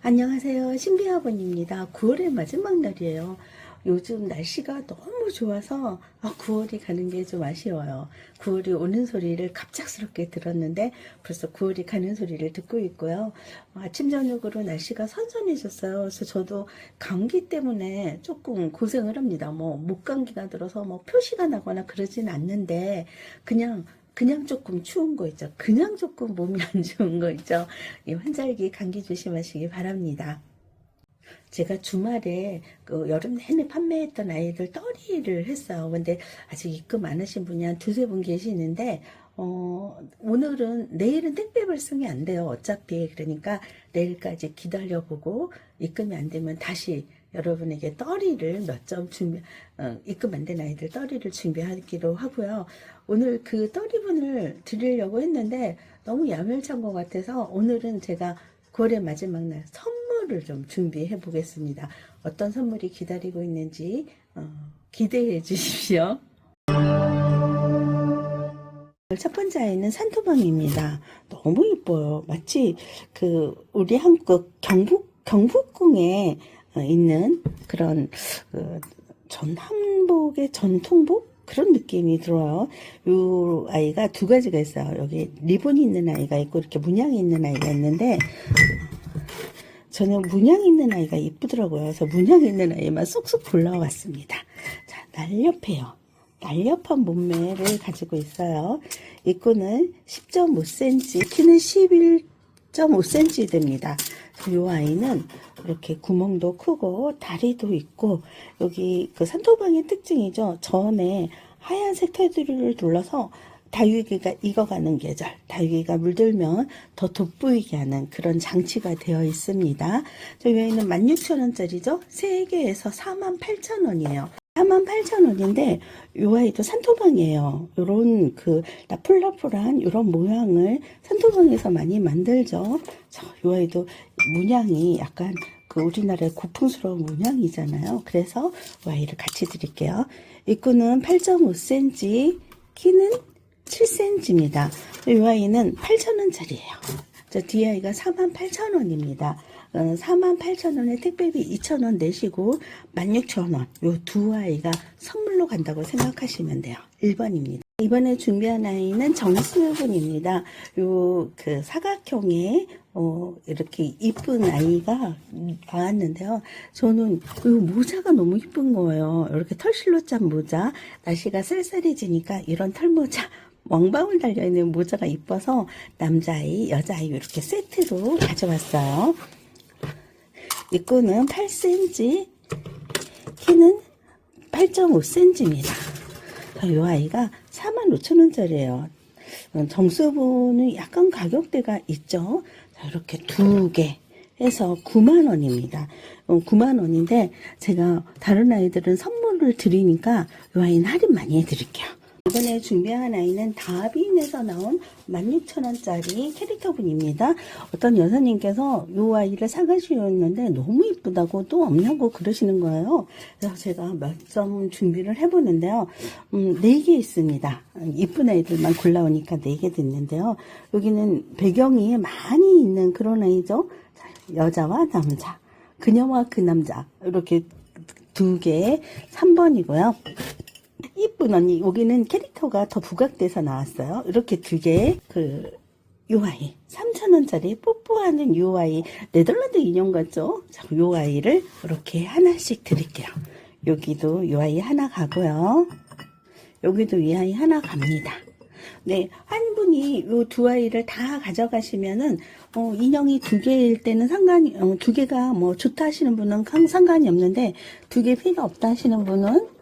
안녕하세요. 신비아버님입니다. 9월의 마지막 날이에요. 요즘 날씨가 너무 좋아서 아, 9월이 가는 게 좀 아쉬워요. 9월이 오는 소리를 갑작스럽게 들었는데 벌써 9월이 가는 소리를 듣고 있고요. 아침 저녁으로 날씨가 선선해졌어요. 그래서 저도 감기 때문에 조금 고생을 합니다. 뭐 목감기가 들어서 뭐 표시가 나거나 그러진 않는데 그냥 그냥 조금 추운 거 있죠. 그냥 조금 몸이 안 좋은 거 있죠. 이 환절기 감기 조심하시기 바랍니다. 제가 주말에 그 여름 내내 판매했던 아이들 떨이를 했어요. 근데 아직 입금 안 하신 분이 한 두세 분 계시는데, 어, 오늘은, 내일은 택배 발송이 안 돼요. 어차피. 그러니까 내일까지 기다려보고 입금이 안 되면 다시 여러분에게 떨이를 몇 점 준비, 어, 입금 안 된 아이들 떨이를 준비하기로 하고요. 오늘 그 떨이분을 드리려고 했는데 너무 야멸찬 것 같아서 오늘은 제가 9월의 마지막 날 선물을 좀 준비해 보겠습니다. 어떤 선물이 기다리고 있는지 어, 기대해 주십시오. 첫 번째 아이는 산토방입니다. 너무 이뻐요. 마치 그 우리 한국 경북 경북궁에 어, 있는 그런 그 전한복의 전통복 그런 느낌이 들어요. 이 아이가 두 가지가 있어요. 여기 리본이 있는 아이가 있고 이렇게 문양이 있는 아이가 있는데 저는 문양 있는 아이가 이쁘더라고요. 그래서 문양 있는 아이만 쏙쏙 골라왔습니다. 자, 날렵해요. 날렵한 몸매를 가지고 있어요. 입구는 10.5cm, 키는 11.5cm 됩니다. 이 아이는 이렇게 구멍도 크고 다리도 있고 여기 그 산토방의 특징이죠. 전에 하얀색 테두리를 둘러서 다육이가 익어가는 계절, 다육이가 물들면 더 돋보이게 하는 그런 장치가 되어 있습니다. 저 외에는 16,000원짜리죠. 3개에서 48,000원이에요. 48,000원인데 요 아이도 산토방이에요. 요런 그 나풀나풀한 요런 모양을 산토방에서 많이 만들죠. 자, 요 아이도 문양이 약간 그 우리나라의 고풍스러운 문양이잖아요. 그래서 요 아이를 같이 드릴게요. 입구는 8.5cm, 키는 7cm입니다. 이 아이는 8,000원짜리예요. 저 뒤에 아이가 48,000원입니다. 어, 48,000원에 택배비 2,000원 내시고 16,000원 요 두 아이가 선물로 간다고 생각하시면 돼요. 1번입니다. 이번에 준비한 아이는 정수분입니다. 요 그 사각형의 어, 이렇게 이쁜 아이가 나왔는데요. 저는 이 모자가 너무 이쁜 거예요. 이렇게 털실로 짠 모자. 날씨가 쌀쌀해지니까 이런 털모자 왕방울 달려있는 모자가 이뻐서 남자아이, 여자아이 이렇게 세트로 가져왔어요. 입구는 8cm, 키는 8.5cm입니다. 이 아이가 45,000원짜리예요. 정수분은 약간 가격대가 있죠. 자, 이렇게 두 개 해서 9만원입니다. 9만원인데 제가 다른 아이들은 선물을 드리니까 이 아이는 할인 많이 해드릴게요. 이번에 준비한 아이는 다빈에서 나온 16,000원짜리 캐릭터분입니다. 어떤 여사님께서 이 아이를 사가시었는데 너무 이쁘다고 또 없냐고 그러시는 거예요. 그래서 제가 몇 점 준비를 해보는데요. 음, 4개 있습니다. 이쁜 아이들만 골라오니까 4개 됐는데요. 여기는 배경이 많이 있는 그런 아이죠. 자, 여자와 남자, 그녀와 그 남자 이렇게 두 개, 3번이고요. 이쁜 언니 여기는 캐릭터가 더 부각돼서 나왔어요. 이렇게 두 개의 그 UI 3,000원짜리 뽀뽀하는 UI 네덜란드 인형 같죠? 자, UI를 이렇게 하나씩 드릴게요. 여기도 UI 하나 가고요. 여기도 UI 하나 갑니다. 네, 한 분이 이 두 아이를 다 가져가시면은 어, 인형이 두 개일 때는 상관이 어, 두 개가 뭐 좋다 하시는 분은 상- 상관이 없는데 두 개 필요 없다 하시는 분은 그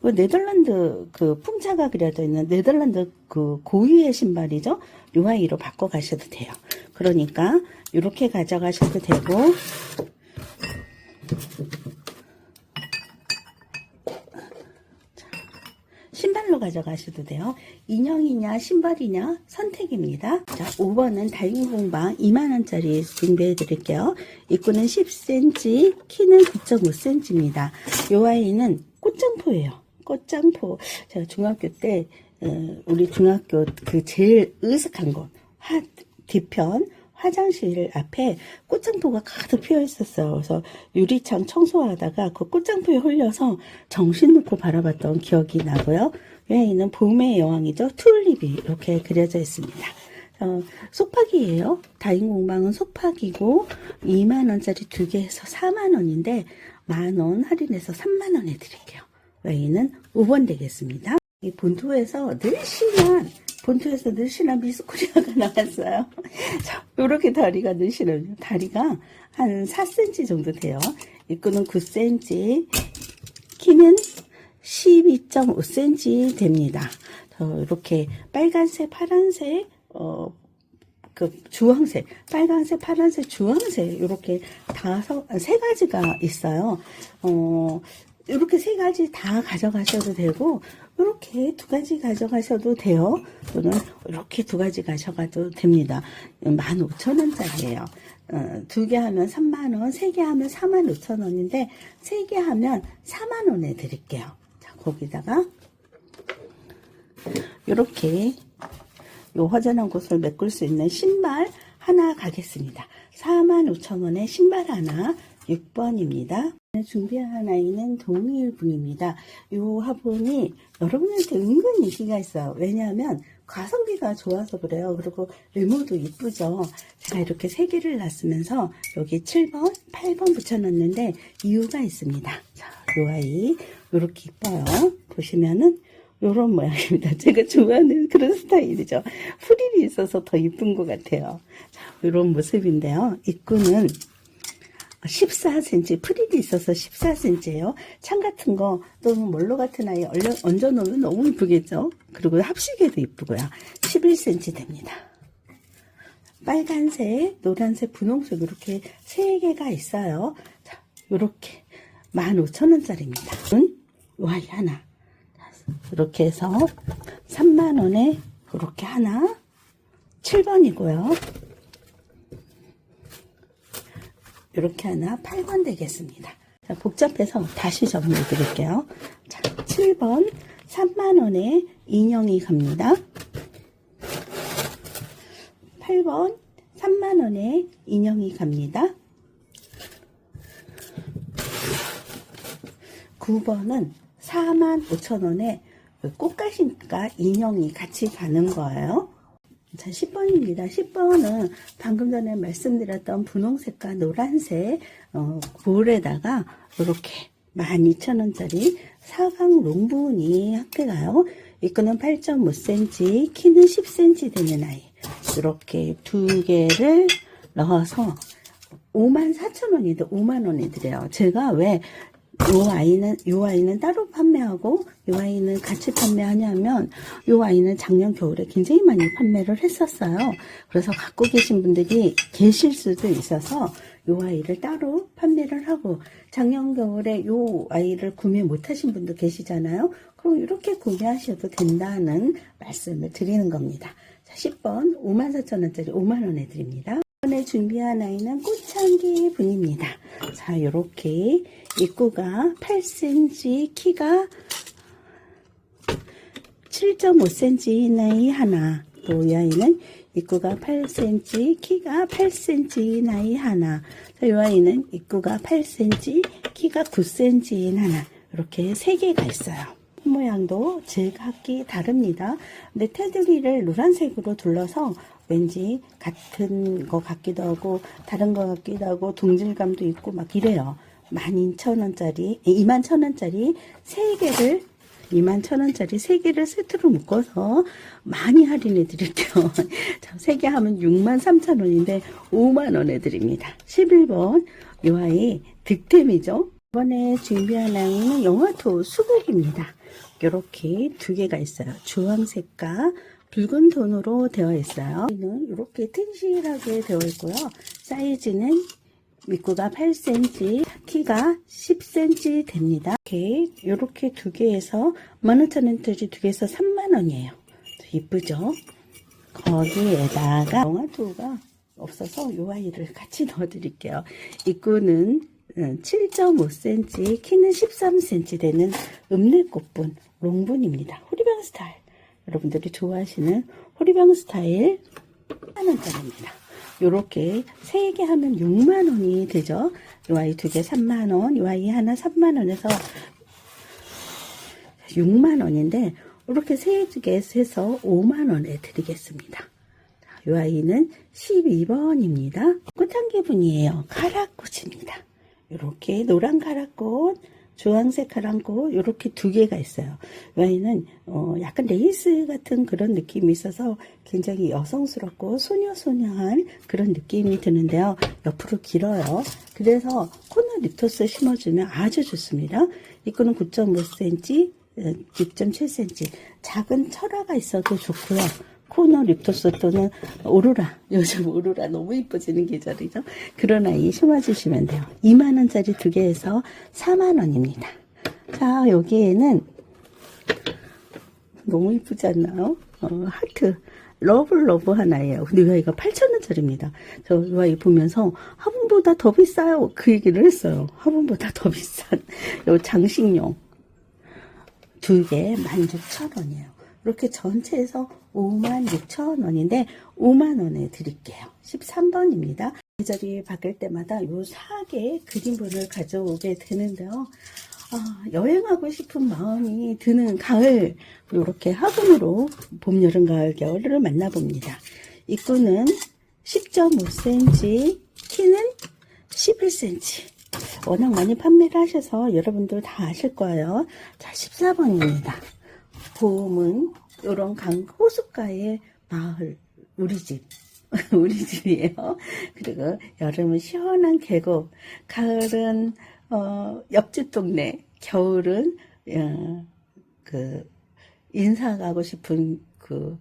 네덜란드 그 풍차가 그려져 있는 네덜란드 그 고유의 신발이죠. 요 아이로 바꿔 가셔도 돼요. 그러니까 이렇게 가져가셔도 되고 신발로 가져가셔도 돼요. 인형이냐 신발이냐 선택입니다. 자, 5번은 달링공방 2만원짜리 준비해 드릴게요. 입구는 10cm, 키는 9.5cm입니다. 요 아이는 꽃장포예요. 꽃장포. 제가 중학교 때, 어, 우리 중학교 그 제일 으슥한 곳, 화, 뒤편, 화장실 앞에 꽃장포가 가득 피어 있었어요. 그래서 유리창 청소하다가 그 꽃장포에 홀려서 정신 놓고 바라봤던 기억이 나고요. 여기는 봄의 여왕이죠. 튤립이 이렇게 그려져 있습니다. 어, 속팍이에요. 다인 공방은 속팍이고 2만원짜리 두 개에서 4만원인데 만원 할인해서 3만원에 드릴게요. 여기는 5번 되겠습니다. 이 본토에서 늘씬한 본토에서 늘씬한 미스코리아가 나왔어요. 자, 요렇게 다리가 늘씬해요. 다리가 한 4cm 정도 돼요. 입구는 9cm, 키는 12.5cm 됩니다. 저 이렇게 빨간색, 파란색, 어, 그 주황색, 빨간색, 파란색, 주황색 이렇게 다섯 세 가지가 있어요. 어, 이렇게 세 가지 다 가져가셔도 되고 이렇게 두 가지 가져가셔도 돼요. 또는 이렇게 두 가지 가져가도 됩니다. 15,000원짜리예요. 어, 두개 하면 3만원, 세 개 하면 4만 5천원인데, 세 개 하면 4만원에 드릴게요. 자, 거기다가, 이렇게 요 허전한 곳을 메꿀 수 있는 신발 하나 가겠습니다. 45,000원에 신발 하나 6번입니다. 준비한 아이는 동일분입니다. 요 화분이 여러분한테 은근 인기가 있어요. 왜냐하면 가성비가 좋아서 그래요. 그리고 외모도 이쁘죠. 제가 이렇게 세 개를 놨으면서 여기 7번, 8번 붙여놨는데 이유가 있습니다. 자, 요 아이 요렇게 이뻐요. 보시면은 요런 모양입니다. 제가 좋아하는 그런 스타일이죠. 프릴이 있어서 더 이쁜 것 같아요. 자, 요런 모습인데요. 입구는 14cm, 프릴이 있어서 14cm예요. 창 같은 거 또는 몰로 같은 아이 얹어 놓으면 너무 이쁘겠죠? 그리고 합식에도 이쁘고요. 11cm 됩니다. 빨간색, 노란색, 분홍색 이렇게 세 개가 있어요. 자, 요렇게 15,000원짜리입니다. 요 아이 하나. 이렇게 해서 3만원에 이렇게 하나 7번이고요 이렇게 하나 8번 되겠습니다. 자, 복잡해서 다시 정리해 드릴게요. 자, 7번 3만원에 인형이 갑니다. 8번 3만원에 인형이 갑니다. 9번은 4만 5천 원에 꽃가시니까 인형이 같이 가는 거예요. 자, 10번입니다. 10번은 방금 전에 말씀드렸던 분홍색과 노란색 어, 볼에다가 이렇게 12,000원짜리 사각 롱분이 함께 가요. 이거는 8.5cm, 키는 10cm 되는 아이. 이렇게 두 개를 넣어서 54,000원인데 5만원에 드려요. 제가 왜 요 아이는 요 아이는 따로 판매하고 요 아이는 같이 판매하냐면 요 아이는 작년 겨울에 굉장히 많이 판매를 했었어요. 그래서 갖고 계신 분들이 계실 수도 있어서 요 아이를 따로 판매를 하고 작년 겨울에 요 아이를 구매 못 하신 분도 계시잖아요. 그럼 이렇게 구매하셔도 된다는 말씀을 드리는 겁니다. 자, 10번 54,000원짜리 5만원에 드립니다. 이번에 준비한 아이는 꽃향기 분입니다. 자, 요렇게 입구가 8cm, 키가 7.5cm 나이 하나. 또이 아이는 입구가 8cm, 키가 8cm 나이 하나. 자, 이 아이는 입구가 8cm, 키가 9cm 하나. 이렇게 세 개가 있어요. 모양도 제각기 다릅니다. 근데 테두리를 노란색으로 둘러서 왠지 같은 것 같기도 하고 다른 것 같기도 하고 동질감도 있고 막 이래요. 12,000원짜리, 21,000원짜리 세 개를 21,000원짜리 세 개를 세트로 묶어서 많이 할인해 드릴게요. 자, 세개 하면 63,000원인데 5만원에 드립니다. 11번 요 아이 득템이죠. 이번에 준비한 아이는 영화토 수국입니다. 이렇게 두 개가 있어요. 주황색과 붉은 톤으로 되어 있어요. 이는 이렇게 튼실하게 되어 있고요. 사이즈는 밑구가 8cm, 키가 10cm 됩니다. 이렇게 이렇게 두 개에서 15,000원짜리 두 개에서 3만 원이에요. 이쁘죠? 거기에다가 영화도가 없어서 요 아이를 같이 넣어드릴게요. 입구는 7.5cm, 키는 13cm 되는 읍내꽃분, 롱분입니다. 호리병 스타일. 여러분들이 좋아하시는 호리병 스타일 1만원짜리입니다. 요렇게 세 개 하면 6만 원이 되죠. 요 아이 두 개 3만 원, 요 아이 하나 3만 원에서 6만 원인데 이렇게 세 개 해서 5만 원에 드리겠습니다. 이 아이는 12번입니다. 꽃향기분이에요. 카라꽃입니다. 이렇게 노란 카라꽃, 주황색 카라꽃 이렇게 두 개가 있어요. 이 아이는 어, 약간 레이스 같은 그런 느낌이 있어서 굉장히 여성스럽고 소녀소녀한 그런 느낌이 드는데요. 옆으로 길어요. 그래서 코너 리토스 심어주면 아주 좋습니다. 이거는 9.5cm, 6.7cm 작은 철화가 있어도 좋고요. 코너 립토스 또는 오로라 요즘 오로라 너무 이뻐지는 계절이죠. 그런 아이 심어주시면 돼요. 2만 원짜리 두 개에서 4만 원입니다. 자 여기에는 너무 이쁘지 않나요? 어, 하트 러브 러브 하나예요. 근데 이 아이가 8,000원짜리입니다. 저이 아이 보면서 화분보다 더 비싸요. 그 얘기를 했어요. 화분보다 더 비싼 요 장식용 두 개 16,000원이에요. 이렇게 전체에서 56,000원인데 5만원에 드릴게요. 13번입니다. 계절이 바뀔 때마다 요 사계 그림본을 가져오게 되는데요. 아, 여행하고 싶은 마음이 드는 가을 이렇게 화분으로 봄, 여름, 가을, 겨울을 만나봅니다. 입구는 10.5cm, 키는 11cm. 워낙 많이 판매를 하셔서 여러분들 다 아실 거예요. 자, 14번입니다. 봄은 이런 강 호숫가의 마을, 우리 집. 우리 집이에요. 그리고 여름은 시원한 계곡, 가을은 어, 옆집 동네, 겨울은 어, 그 인사 가고 싶은 그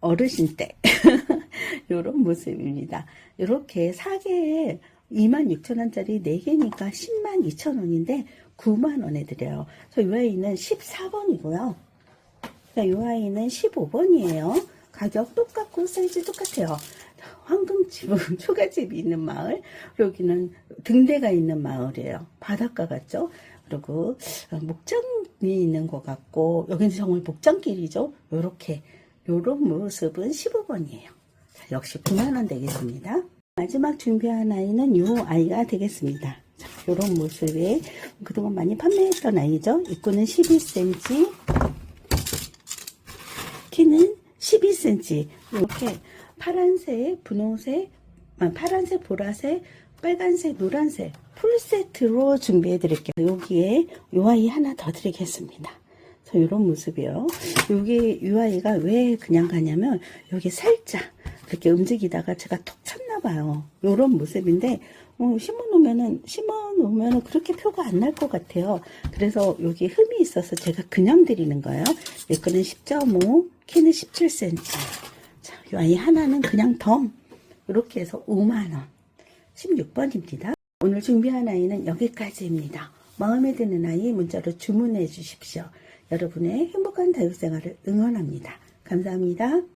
어르신 댁 이런 모습입니다. 이렇게 사계에 26,000원짜리 4개니까 10만 2천원인데 9만 원에 드려요. 저이 아이는 14번이고요. 이 아이는 15번이에요. 가격 똑같고 사이즈 똑같아요. 황금집은 초가집이 있는 마을, 여기는 등대가 있는 마을이에요. 바닷가 같죠? 그리고 목장이 있는 것 같고, 여기는 정말 목장길이죠? 요렇게, 요런 모습은 15번이에요. 역시 9만원 되겠습니다. 마지막 준비한 아이는 요 아이가 되겠습니다. 자, 요런 모습에 그동안 많이 판매했던 아이죠? 입구는 12cm, 키는 12cm. 이렇게 파란색, 분홍색, 아, 파란색, 보라색, 빨간색, 노란색 풀 세트로 준비해 드릴게요. 여기에 요 아이 하나 더 드리겠습니다. 저 이런 모습이요. 여기 이 아이가 왜 그냥 가냐면 여기 살짝 이렇게 움직이다가 제가 톡 쳤나 봐요. 이런 모습인데 어, 심어 놓으면은 심어 놓으면은 그렇게 표가 안 날 것 같아요. 그래서 여기 흠이 있어서 제가 그냥 드리는 거예요. 이거는 10.5, 키는 17cm. 자, 이 아이 하나는 그냥 덤 이렇게 해서 5만 원. 16번입니다. 오늘 준비한 아이는 여기까지입니다. 마음에 드는 아이 문자로 주문해 주십시오. 여러분의 행복한 다육생활을 응원합니다. 감사합니다.